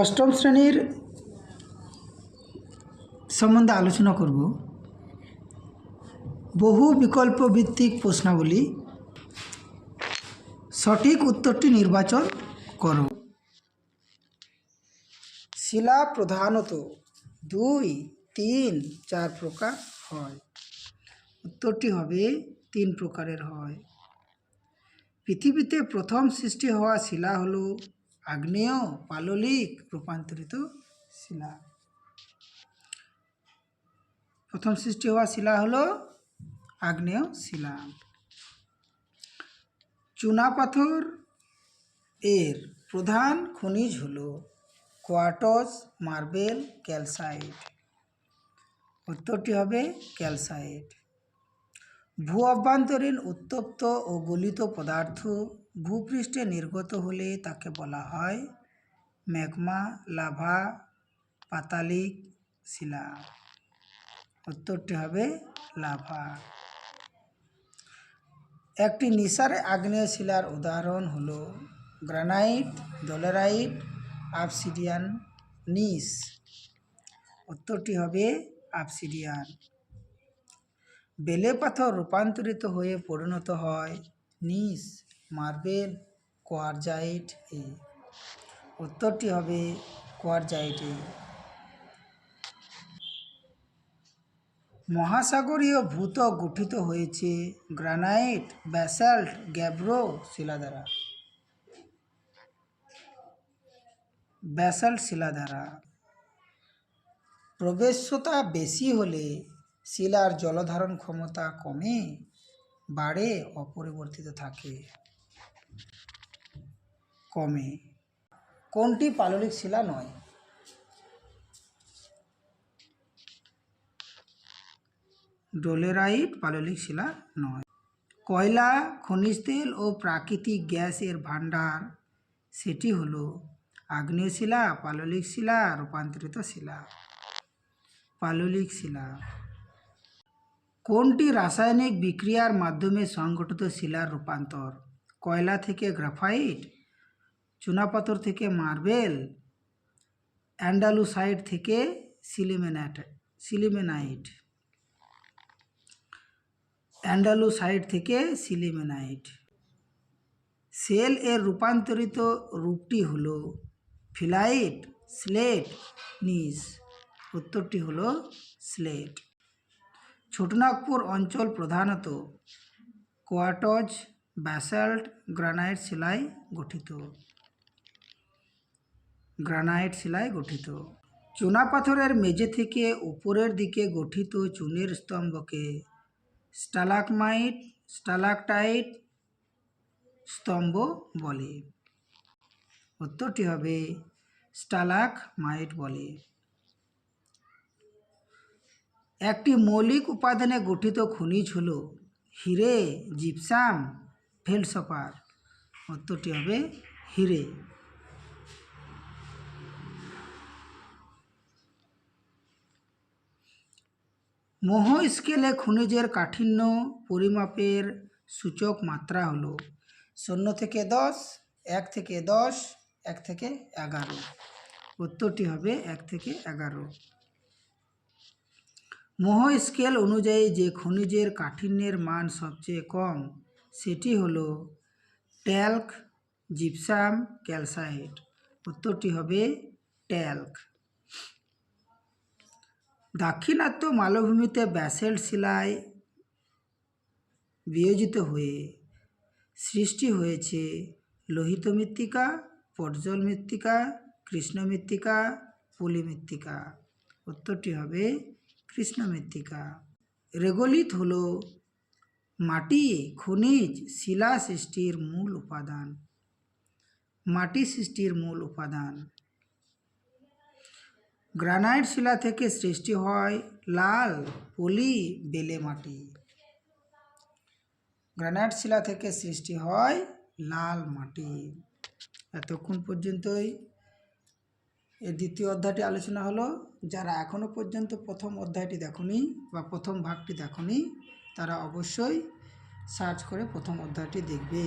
অষ্টম শ্রেণির সম্বন্ধে আলোচনা করব। বহু বিকল্প ভিত্তিক প্রশ্নাবলী। সঠিক উত্তরটি নির্বাচন করো। শিলা প্রধানত দুই, তিন, চার প্রকার হয়। উত্তরটি হবে তিন প্রকারের হয়। পৃথিবীতে প্রথম সৃষ্টি হওয়া শিলা হলো আগ্নেয়, পাললিক রূপান্তরিত শিলা। প্রথম সৃষ্টি হওয়া শিলা হলো আগ্নেয় শিলা। চুনাপাথর এর প্রধান খনিজ হলো কোয়াটস মার্বেল, ক্যালসাইট। উত্তরটি হবে ক্যালসাইট। ভূ অভ্যন্তরীণ উত্তপ্ত ও গলিত পদার্থ ভূপৃষ্ঠে নির্গত হলে তাকে বলা হয় ম্যাগমা লাভা পাতালিক শিলা। উত্তরটি হবে লাভা। একটি নিসার আগ্নেয় শিলার উদাহরণ হল গ্রানাইট, ডলারাইট, আবসিডিয়ান, নিস। উত্তরটি হবে আবসিডিয়ান। বেলে পাথর রূপান্তরিত হয়ে পরিণত হয় নিস। মার্বেল কোয়ারজাইট এ। উত্তরটি হবে কোয়ারজাইট এ। মহাসাগরীয় ভূত গঠিত হয়েছে গ্রানাইট, ব্যাসাল্ট, গ্যাব্রো শিলা দ্বারা। ব্যাসাল্ট শিলা দ্বারা। প্রবেশ্যতা বেশি হলে শিলার জলধারণ ক্ষমতা কমে, বাড়ে, অপরিবর্তিত থাকে। কমে। কোনটি পাললিক শিলা নয়? ডোলেরাইট পাললিক শিলা নয়। কয়লা, খনিজ তেল ও প্রাকৃতিক গ্যাসের ভাণ্ডার, সেটি হলো আগ্নেয় শিলা, পাললিক শিলা, রূপান্তরিত শিলা। পাললিক শিলা। কোনটি রাসায়নিক বিক্রিয়ার মাধ্যমে সংগঠিত শিলার রূপান্তর? কয়লা থেকে গ্রাফাইট চুনাপাথর থেকে মার্বেল, অ্যান্ডালুসাইড থেকে সিলিমেনাট, সিলিমেনাইট। অ্যান্ডালুসাইড থেকে সিলিমেনাইট। সেল এর রূপান্তরিত রূপটি হলো ফিলাইট, স্লেট, নিস। উত্তরটি হলো স্লেট। ছোটনাগপুর অঞ্চল প্রধানত কোয়াটজ ব্যাসাল্ট গ্রানাইট শিলায় গঠিত। গ্রানাইট শিলায় গঠিত। চুনাপাথরের মেঝে থেকে উপরের দিকে গঠিত চুনের স্তম্ভকে স্টালাকমাইট, স্টালাকটাইট স্তম্ভ বলে। উত্তরটি হবে স্টালাক মাইট বলে। একটি মৌলিক উপাদানে গঠিত খনিজ হল হিরে, জিপসাম ফেলসপার উত্তরটি হবে হিরে। মোহ স্কেলে খনিজের কাঠিন্য পরিমাপের সূচক মাত্রা হলো শূন্য থেকে দশ, এক থেকে দশ, এক থেকে এগারো। উত্তরটি হবে এক থেকে এগারো। মোহ স্কেল অনুযায়ী যে খনিজের কাঠিন্যের মান সবচেয়ে কম সেটি হলো ট্যাল্ক, জিপসাম, ক্যালসাইট। উত্তরটি হবে ট্যাল্ক। দাক্ষিণাত্য মালভূমিতে ব্যাসেল্ট শিলায় বিয়োজিত হয়ে সৃষ্টি হয়েছে লোহিত মৃত্তিকা, পর্জল মৃত্তিকা, কৃষ্ণ মৃত্তিকা, পলি মৃত্তিকা। উত্তরটি হবে কৃষ্ণ মৃত্তিকা। রেগোলিথ হল মাটি, খনিজ, শিলা সৃষ্টির মূল উপাদান। মাটি সৃষ্টির মূল উপাদান। গ্রানাইট শিলা থেকে সৃষ্টি হয় লাল, পলি, বেলে মাটি। গ্রানাইট শিলা থেকে সৃষ্টি হয় লাল মাটি। এতক্ষণ পর্যন্তই। এর দ্বিতীয় অধ্যায়টি আলোচনা হলো। যারা এখনও পর্যন্ত প্রথম অধ্যায়টি দেখনি বা প্রথম ভাগটি দেখনি তারা অবশ্যই সার্চ করে প্রথম অধ্যায়টি দেখবে।